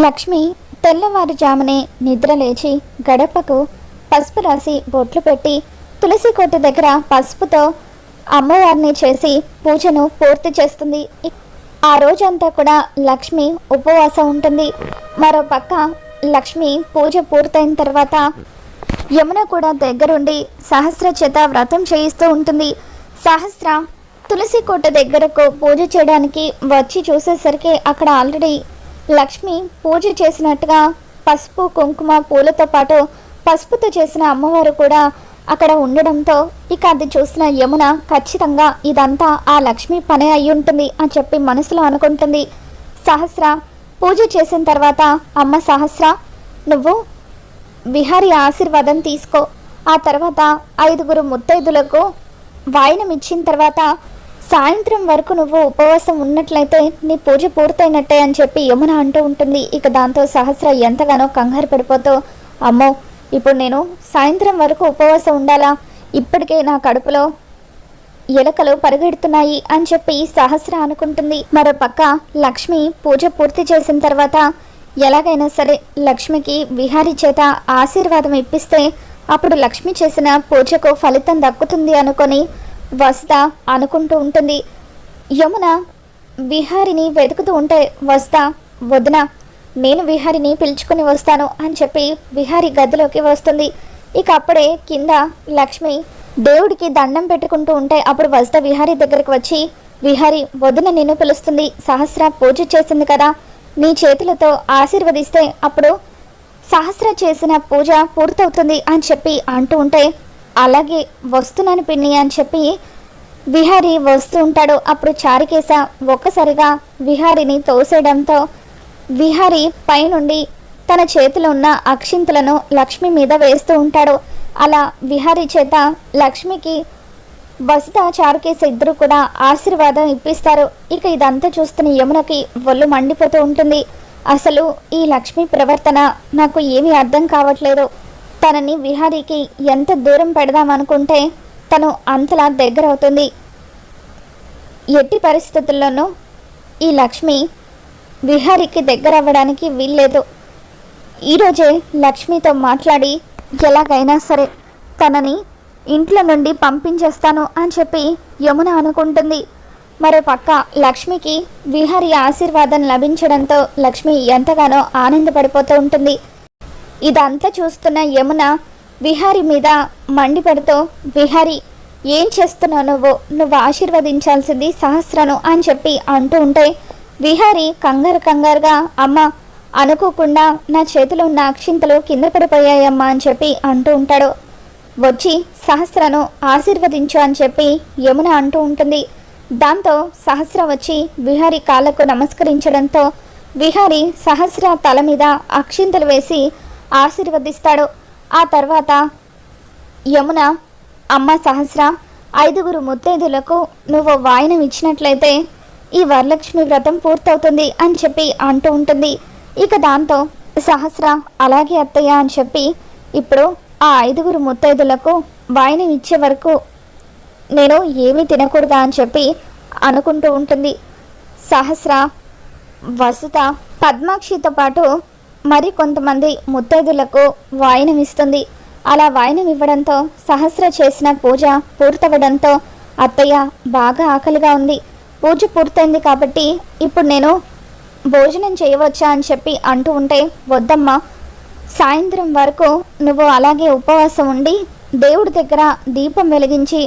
లక్ష్మి తెల్లవారుజామునే నిద్ర లేచి గడపకు పసుపు రాసి బొట్లు పెట్టి తులసి కోట దగ్గర పసుపుతో అమ్మవారిని చేసి పూజను పూర్తి చేస్తుంది. ఆ రోజంతా కూడా లక్ష్మి ఉపవాసం ఉంటుంది. మరో పక్క లక్ష్మి పూజ పూర్తయిన తర్వాత యమున కూడా దగ్గరుండి సహస్ర చేత వ్రతం చేయిస్తూ ఉంటుంది. సహస్ర తులసి కోట దగ్గరకు పూజ చేయడానికి వచ్చి చూసేసరికి అక్కడ ఆల్రెడీ లక్ష్మి పూజ చేసినట్టుగా పసుపు కుంకుమ పూలతో పాటు పసుపుతో చేసిన అమ్మవారు కూడా అక్కడ ఉండడంతో ఇక అది చూసిన యమున ఖచ్చితంగా ఇదంతా ఆ లక్ష్మి పనే అయి ఉంటుంది అని చెప్పి మనసులో అనుకుంటుంది. సహస్ర పూజ చేసిన తర్వాత అమ్మ సహస్ర నువ్వు విహారి ఆశీర్వాదం తీసుకో. ఆ తర్వాత ఐదుగురు ముత్తైదులకు వాయనం ఇచ్చిన తర్వాత సాయంత్రం వరకు నువ్వు ఉపవాసం ఉన్నట్లయితే నీ పూజ పూర్తయినట్టే అని చెప్పి యమున అంటూ ఉంటుంది. ఇక దాంతో సహస్ర ఎంతగానో కంగారు పడిపోతూ అమ్మో ఇప్పుడు నేను సాయంత్రం వరకు ఉపవాసం ఉండాలా? ఇప్పటికే నా కడుపులో ఎలకలు పరిగెడుతున్నాయి అని చెప్పి సహస్ర అనుకుంటుంది. మరో పక్క లక్ష్మి పూజ పూర్తి చేసిన తర్వాత ఎలాగైనా సరే లక్ష్మికి విహారీ చేత ఆశీర్వాదం ఇప్పిస్తే అప్పుడు లక్ష్మి చేసిన పూజకు ఫలితం దక్కుతుంది అనుకొని వస్తా అనుకుంటూ ఉంటుంది. యమున విహారిని వెతుకుతూ ఉంటే వస్తా వదిన నేను విహారిని పిలుచుకొని వస్తాను అని చెప్పి విహారి గదిలోకి వస్తుంది. ఇక అప్పుడే కింద లక్ష్మి దేవుడికి దండం పెట్టుకుంటూ ఉంటే అప్పుడు వస్తా విహారి దగ్గరికి వచ్చి విహారి వదిన నిన్ను పిలుస్తుంది. సహస్ర పూజ చేసింది కదా. నీ చేతులతో ఆశీర్వదిస్తే అప్పుడు సహస్ర చేసిన పూజ పూర్తవుతుంది అని చెప్పి అంటూ ఉంటే అలాగే వస్తున్నాను పిన్ని అని చెప్పి విహారి వస్తూ ఉంటాడు. అప్పుడు చారికేస ఒక్కసారిగా విహారిని తోసేయడంతో విహారి పైనుండి తన చేతిలో ఉన్న అక్షింతలను లక్ష్మి మీద వేస్తూ ఉంటాడు. అలా విహారి చేత లక్ష్మికి వసుత చారుకేశ ఇద్దరు కూడా ఆశీర్వాదం ఇప్పిస్తారు. ఇక ఇదంతా చూస్తున్న యమునకి ఒళ్ళు మండిపోతూ ఉంటుంది. అసలు ఈ లక్ష్మి ప్రవర్తన నాకు ఏమీ అర్థం కావట్లేదు. తనని విహారీకి ఎంత దూరం పెడదామనుకుంటే తను అంతలా దగ్గర అవుతుంది ఎట్టి పరిస్థితుల్లోనూ ఈ లక్ష్మి విహారీకి దగ్గర అవ్వడానికి వీల్లేదు ఈరోజే లక్ష్మితో మాట్లాడి ఎలాగైనా సరే తనని ఇంట్లో నుండి పంపించేస్తాను అని చెప్పి యమున అనుకుంటుంది. మరో పక్క లక్ష్మికి విహారి ఆశీర్వాదం లభించడంతో లక్ష్మి ఎంతగానో ఆనందపడిపోతూ ఉంటుంది. ఇదంతా చూస్తున్న యమున విహారి మీద మండిపడుతూ విహారి ఏం చేస్తున్నావు నువ్వు? నువ్వు ఆశీర్వదించాల్సింది సహస్రను అని చెప్పి అంటూ ఉంటే విహారి కంగారు కంగారుగా అమ్మ అనుకోకుండా నా చేతిలో ఉన్న అక్షింతలు కింద పడిపోయాయమ్మా అని చెప్పి అంటూ ఉంటాడు. వచ్చి సహస్రను ఆశీర్వదించు అని చెప్పి యమున అంటూ ఉంటుంది. దాంతో సహస్ర వచ్చి విహారి కాళ్ళకు నమస్కరించడంతో విహారి సహస్ర తల మీద అక్షింతలు వేసి ఆశీర్వదిస్తాడు. ఆ తర్వాత యమున అమ్మ సహస్ర ఐదుగురు ముత్తైదులకు నువ్వు వాయనం ఇచ్చినట్లయితే ఈ వరలక్ష్మి వ్రతం పూర్తవుతుంది అని చెప్పి అంటూ ఉంటుంది. ఇక దాంతో సహస్ర అలాగే అత్తయ్య అని చెప్పి ఇప్పుడు ఆ ఐదుగురు ముత్తైదులకు వాయనం ఇచ్చే వరకు నేను ఏమీ తినకూడదా అని చెప్పి అనుకుంటూ ఉంటుంది. సహస్ర వసుత పద్మాక్షితో పాటు మరి కొంతమంది ముత్తైదులకు వాయినమిస్తుంది అలా వాయనం ఇవ్వడంతో సహస్ర చేసిన పూజ పూర్తవడంతో అత్తయ్య బాగా ఆకలిగా ఉంది. పూజ పూర్తయింది కాబట్టి ఇప్పుడు నేను భోజనం చేయవచ్చా అని చెప్పి అంటూ ఉంటే వద్దమ్మా సాయంత్రం వరకు నువ్వు అలాగే ఉపవాసం ఉండి దేవుడి దగ్గర దీపం వెలిగించి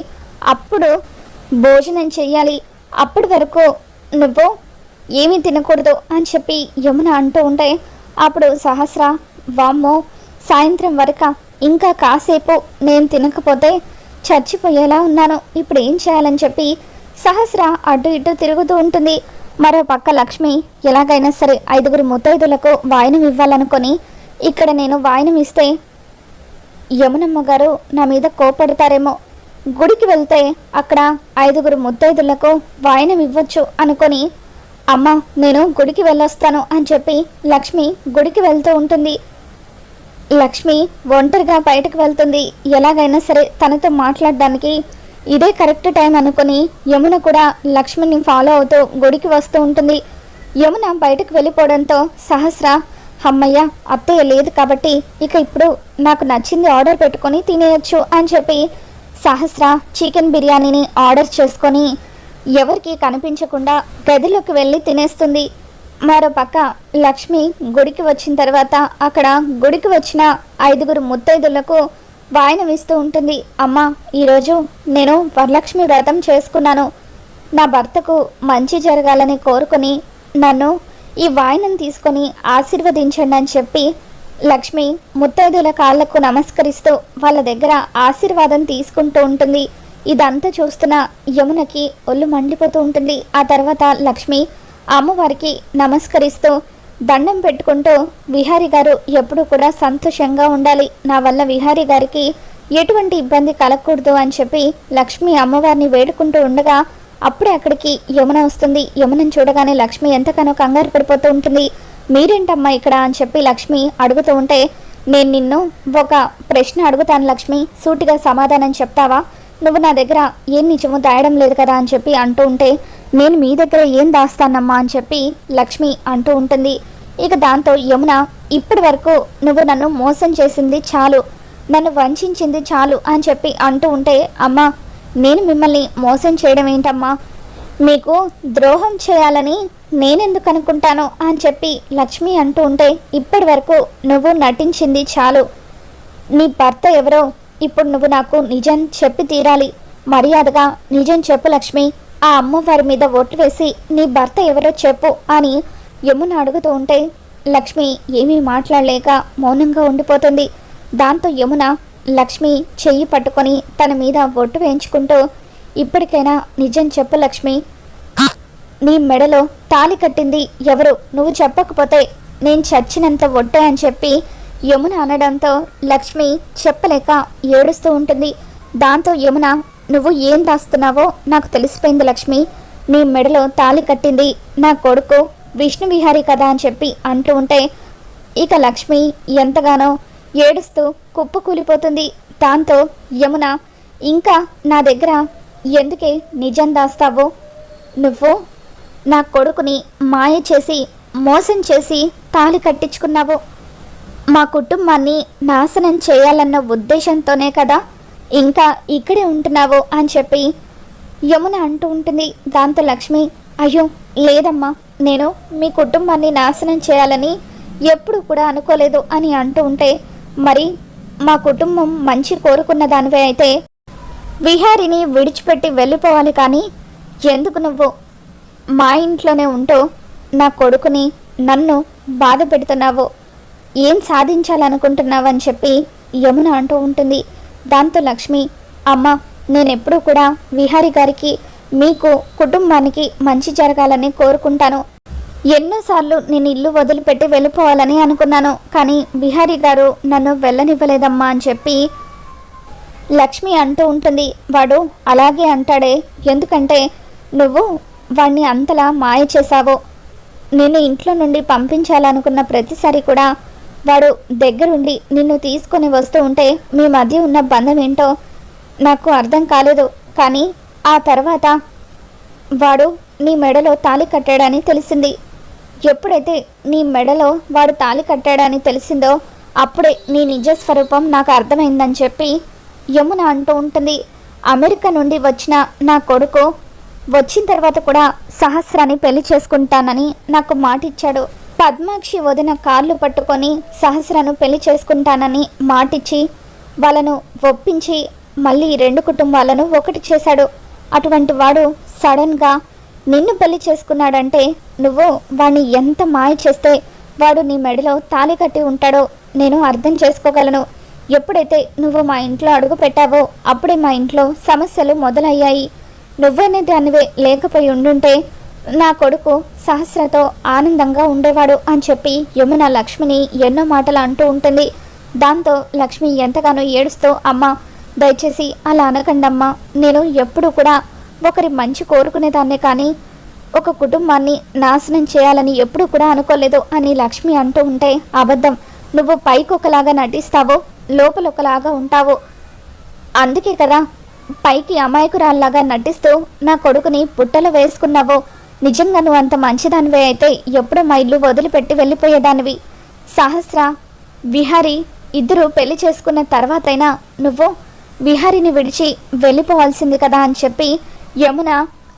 అప్పుడు భోజనం చేయాలి అప్పటి వరకు నువ్వు ఏమీ తినకూడదు అని చెప్పి యమున అంటూ ఉంటే అప్పుడు సహస్ర వామ్మో సాయంత్రం వరక ఇంకా కాసేపు నేను తినకపోతే చచ్చిపోయేలా ఉన్నాను. ఇప్పుడు ఏం చేయాలని చెప్పి సహస్ర అటు ఇటు తిరుగుతూ ఉంటుంది. మరో పక్క లక్ష్మి ఎలాగైనా సరే ఐదుగురు ముత్తైదులకు వాయనం ఇవ్వాలనుకొని ఇక్కడ నేను వాయనం ఇస్తే యమునమ్మ గారు నా మీద కోపడతారేమో. గుడికి వెళ్తే అక్కడ ఐదుగురు ముత్తైదులకు వాయనం ఇవ్వచ్చు అనుకొని అమ్మ నేను గుడికి వెళ్ళొస్తాను అని చెప్పి లక్ష్మి గుడికి వెళ్తూ ఉంటుంది. లక్ష్మి ఒంటరిగా బయటకు వెళ్తుంది. ఎలాగైనా సరే తనతో మాట్లాడడానికి ఇదే కరెక్ట్ టైం అనుకొని యమున కూడా లక్ష్మిని ఫాలో అవుతూ గుడికి వస్తూ ఉంటుంది. యమున బయటకు వెళ్ళిపోవడంతో సహస్ర అమ్మయ్య అత్తయ్య లేదు కాబట్టి ఇక ఇప్పుడు నాకు నచ్చింది ఆర్డర్ పెట్టుకొని తినేయచ్చు అని చెప్పి సహస్ర చికెన్ బిర్యానీని ఆర్డర్ చేసుకొని ఎవరికి కనిపించకుండా గదిలోకి వెళ్ళి తినేస్తుంది. మరో పక్క లక్ష్మి గుడికి వచ్చిన తర్వాత అక్కడ గుడికి వచ్చిన ఐదుగురు ముత్తైదులకు వాయనం ఇస్తూ ఉంటుంది. అమ్మ ఈరోజు నేను వరలక్ష్మి వ్రతం చేసుకున్నాను. నా భర్తకు మంచి జరగాలని కోరుకొని నన్ను ఈ వాయినం తీసుకొని ఆశీర్వదించండి అని చెప్పి లక్ష్మి ముత్తైదుల కాళ్ళకు నమస్కరిస్తూ వాళ్ళ దగ్గర ఆశీర్వాదం తీసుకుంటూ ఉంటుంది. ఇదంతా చూస్తున్న యమునకి ఒళ్ళు మండిపోతూ ఉంటుంది. ఆ తర్వాత లక్ష్మి అమ్మవారికి నమస్కరిస్తూ దండం పెట్టుకుంటూ విహారి గారు ఎప్పుడూ కూడా సంతోషంగా ఉండాలి. నా వల్ల విహారి గారికి ఎటువంటి ఇబ్బంది కలగకూడదు అని చెప్పి లక్ష్మి అమ్మవారిని వేడుకుంటూ ఉండగా అప్పుడే అక్కడికి యమున వస్తుంది. యమునని చూడగానే లక్ష్మి ఎంతగానో కంగారు పడిపోతూ ఉంటుంది. మీరేంటమ్మా ఇక్కడ? అని చెప్పి లక్ష్మి అడుగుతూ ఉంటే నేను నిన్ను ఒక ప్రశ్న అడుగుతాను లక్ష్మి. సూటిగా సమాధానం చెప్తావా? నువ్వు నా దగ్గర ఏం నిజమో దాయడం లేదు కదా అని చెప్పి అంటూ ఉంటే నేను మీ దగ్గర ఏం దాస్తానమ్మా అని చెప్పి లక్ష్మి అంటూ ఉంటుంది. ఇక దాంతో యమున ఇప్పటి వరకు నువ్వు నన్ను మోసం చేసింది చాలు. నన్ను వంచింది చాలు అని చెప్పి అంటూ ఉంటే అమ్మా నేను మిమ్మల్ని మోసం చేయడం ఏంటమ్మా? మీకు ద్రోహం చేయాలని నేనెందుకు అనుకుంటాను అని చెప్పి లక్ష్మి అంటూ ఉంటే ఇప్పటి వరకు నువ్వు నటించింది చాలు. నీ భర్త ఎవరో ఇప్పుడు నువ్వు నాకు నిజం చెప్పి తీరాలి. మర్యాదగా నిజం చెప్పు లక్ష్మి. ఆ అమ్మవారి మీద ఓట్లు వేసి నీ భర్త ఎవరో చెప్పు అని యమున అడుగుతూ ఉంటే లక్ష్మి ఏమీ మాట్లాడలేక మౌనంగా ఉండిపోతుంది. దాంతో యమున లక్ష్మి చెయ్యి పట్టుకొని తన మీద ఒట్టు వేయించుకుంటూ ఇప్పటికైనా నిజం చెప్పు లక్ష్మి. నీ మెడలో తాలి కట్టింది ఎవరు? నువ్వు చెప్పకపోతే నేను చచ్చినంత ఒట్టే అని చెప్పి యమున అనడంతో లక్ష్మి చెప్పలేక ఏడుస్తూ ఉంటుంది. దాంతో యమున నువ్వు ఏం దాస్తున్నావో నాకు తెలిసిపోయింది లక్ష్మి. నీ మెడలో తాలి కట్టింది నా కొడుకు విష్ణు విహారీ కదా అని చెప్పి అంటూ ఉంటే ఇక లక్ష్మి ఎంతగానో ఏడుస్తూ కుప్పు కూలిపోతుంది. దాంతో యమున ఇంకా నా దగ్గర ఎందుకే నిజం దాస్తావు? నువ్వు నా కొడుకుని మాయ చేసి మోసం చేసి తాళి కట్టించుకున్నావు. మా కుటుంబాన్ని నాశనం చేయాలన్న ఉద్దేశంతోనే కదా ఇంకా ఇక్కడే ఉంటున్నావు అని చెప్పి యమున అంటూ ఉంటుంది దాంతో లక్ష్మి అయ్యో లేదమ్మా నేను మీ కుటుంబాన్ని నాశనం చేయాలని ఎప్పుడు కూడా అనుకోలేదు అని అంటూ ఉంటే మరి మా కుటుంబం మంచి కోరుకున్న దానివే అయితే విహారిని విడిచిపెట్టి వెళ్ళిపోవాలి కానీ ఎందుకు నువ్వు? మా ఇంట్లోనే ఉంటూ నా కొడుకుని నన్ను బాధ పెడుతున్నావు. ఏం సాధించాలనుకుంటున్నావు అని చెప్పి యమున అంటూ ఉంటుంది. దాంతో లక్ష్మి అమ్మ నేను ఎప్పుడూ కూడా విహారి గారికి మీకు కుటుంబానికి మంచి జరగాలని కోరుకుంటాను. ఎన్నోసార్లు నేను ఇల్లు వదిలిపెట్టి వెళ్ళిపోవాలని అనుకున్నాను కానీ బిహారీ గారు నన్ను వెళ్ళనివ్వలేదమ్మా అని చెప్పి లక్ష్మి అంటూ ఉంటుంది. వాడు అలాగే అంటాడే ఎందుకంటే నువ్వు వాడిని అంతలా మాయ చేశావు. నేను ఇంట్లో నుండి పంపించాలనుకున్న ప్రతిసారి కూడా వాడు దగ్గరుండి నిన్ను తీసుకొని వస్తూ ఉంటే మీ మధ్య ఉన్న బంధం ఏంటో నాకు అర్థం కాలేదు. కానీ ఆ తర్వాత వాడు నీ మెడలో తాళి కట్టాడని తెలిసింది. ఎప్పుడైతే నీ మెడలో వాడు తాళి కట్టాడని తెలిసిందో అప్పుడే నీ నిజ స్వరూపం నాకు అర్థమైందని చెప్పి యమున అంటూ ఉంటుంది. అమెరికా నుండి వచ్చిన నా కొడుకు వచ్చిన తర్వాత కూడా సహస్రాన్ని పెళ్ళి చేసుకుంటానని నాకు మాట ఇచ్చాడు పద్మాక్షి వదిన కాళ్ళు పట్టుకొని సహస్రను పెళ్ళి చేసుకుంటానని మాటిచ్చి వాళ్ళను ఒప్పించి మళ్ళీ రెండు కుటుంబాలను ఒకటి చేశాడు. అటువంటి వాడు సడన్గా నిన్ను పెళ్ళి చేసుకున్నాడంటే నువ్వు వాణ్ణి ఎంత మాయ చేస్తే వాడు నీ మెడలో తాళి కట్టి ఉంటాడో నేను అర్థం చేసుకోగలను. ఎప్పుడైతే నువ్వు మా ఇంట్లో అడుగు పెట్టావో అప్పుడే మా ఇంట్లో సమస్యలు మొదలయ్యాయి. నువ్వనే దానివే లేకపోయి ఉండుంటే నా కొడుకు సహస్రతో ఆనందంగా ఉండేవాడు అని చెప్పి యమున లక్ష్మిని ఎన్నో మాటలు అంటూ ఉంటుంది. దాంతో లక్ష్మి ఎంతగానో ఏడుస్తూ అమ్మ దయచేసి అలా అనకండమ్మా. నేను ఎప్పుడూ కూడా ఒకరి మంచి కోరుకునేదాన్నే కానీ ఒక కుటుంబాన్ని నాశనం చేయాలని ఎప్పుడూ కూడా అనుకోలేదు అని లక్ష్మి అంటూ ఉంటే అబద్ధం. నువ్వు పైకి ఒకలాగా నటిస్తావో లోపల ఒకలాగా ఉంటావు. అందుకే కదా పైకి అమాయకురాల్లాగా నటిస్తూ నా కొడుకుని పుట్టలో వేసుకున్నావో. నిజంగా నువ్వు అంత మంచిదానివే అయితే ఎప్పుడో మా ఇల్లు వదిలిపెట్టి వెళ్ళిపోయేదానివి. సహస్ర విహారి ఇద్దరు పెళ్ళి చేసుకున్న తర్వాతైనా నువ్వు విహారిని విడిచి వెళ్ళిపోవాల్సింది కదా అని చెప్పి యమున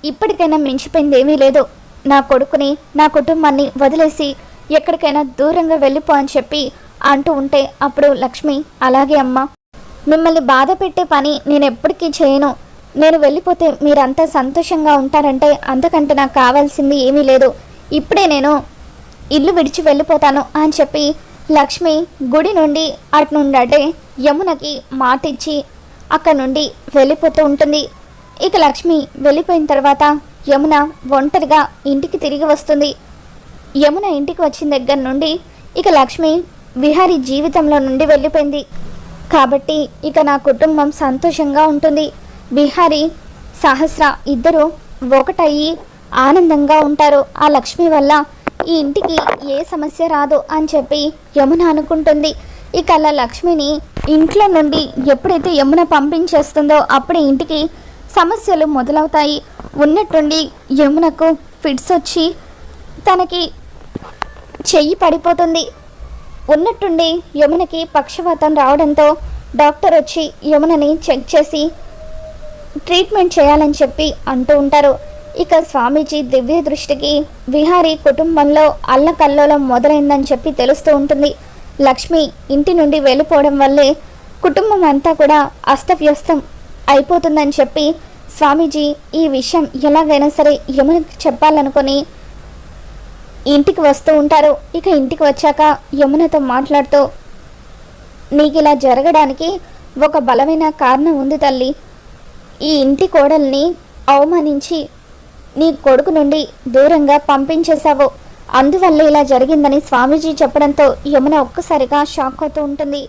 ఇప్పటికైనా మించిపోయింది ఏమీ లేదు. నా కొడుకుని నా కుటుంబాన్ని వదిలేసి ఎక్కడికైనా దూరంగా వెళ్ళిపో అని చెప్పి అంటూ ఉంటే అప్పుడు లక్ష్మి అలాగే అమ్మ మిమ్మల్ని బాధ పెట్టే పని నేను ఎప్పటికీ చేయను. నేను వెళ్ళిపోతే మీరంతా సంతోషంగా ఉంటారంటే అంతకంటే నాకు కావాల్సింది ఏమీ లేదు. ఇప్పుడే నేను ఇల్లు విడిచి వెళ్ళిపోతాను అని చెప్పి లక్ష్మి గుడి నుండి అటు నుండి అంటే యమునకి మాట ఇచ్చి అక్కడ నుండి వెళ్ళిపోతూ ఉంటుంది. ఇక లక్ష్మి వెళ్ళిపోయిన తర్వాత యమున ఒంటరిగా ఇంటికి తిరిగి వస్తుంది. యమున ఇంటికి వచ్చిన దగ్గర నుండి ఇక లక్ష్మి విహారి జీవితంలో నుండి వెళ్ళిపోయింది. కాబట్టి ఇక నా కుటుంబం సంతోషంగా ఉంటుంది. బిహారీ సహస్ర ఇద్దరు ఒకటయ్యి ఆనందంగా ఉంటారు. ఆ లక్ష్మి వల్ల ఈ ఇంటికి ఏ సమస్య రాదు అని చెప్పి యమున అనుకుంటుంది. ఇక అలా లక్ష్మిని ఇంట్లో నుండి ఎప్పుడైతే యమున పంపించేస్తుందో అప్పుడే ఇంటికి సమస్యలు మొదలవుతాయి. ఉన్నట్టుండి యమునకు ఫిట్స్ వచ్చి తనకి చెయ్యి పడిపోతుంది. ఉన్నట్టుండి యమునకి పక్షవాతం రావడంతో డాక్టర్ వచ్చి యమునని చెక్ చేసి ట్రీట్మెంట్ చేయాలని చెప్పి అంటూ ఉంటారు. ఇక స్వామీజీ దివ్య దృష్టికి విహారీ కుటుంబంలో అల్లకల్లోలం మొదలైందని చెప్పి తెలుస్తూ ఉంటుంది. లక్ష్మి ఇంటి నుండి వెళ్ళిపోవడం వల్లే కుటుంబం అంతా కూడా అస్తవ్యస్తం అయిపోతుందని చెప్పి స్వామీజీ ఈ విషయం ఎలాగైనా సరే యమునకి చెప్పాలనుకొని ఇంటికి వస్తూ ఉంటారు. ఇక ఇంటికి వచ్చాక యమునతో మాట్లాడుతూ నీకు ఇలా జరగడానికి ఒక బలమైన కారణం ఉంది తల్లి. ఈ ఇంటి కోడల్ని అవమానించి నీ కొడుకు నుండి దూరంగా పంపించేశావు. అందువల్ల ఇలా జరిగిందని స్వామీజీ చెప్పడంతో యమున ఒక్కసారిగా షాక్ అవుతూ ఉంటుంది.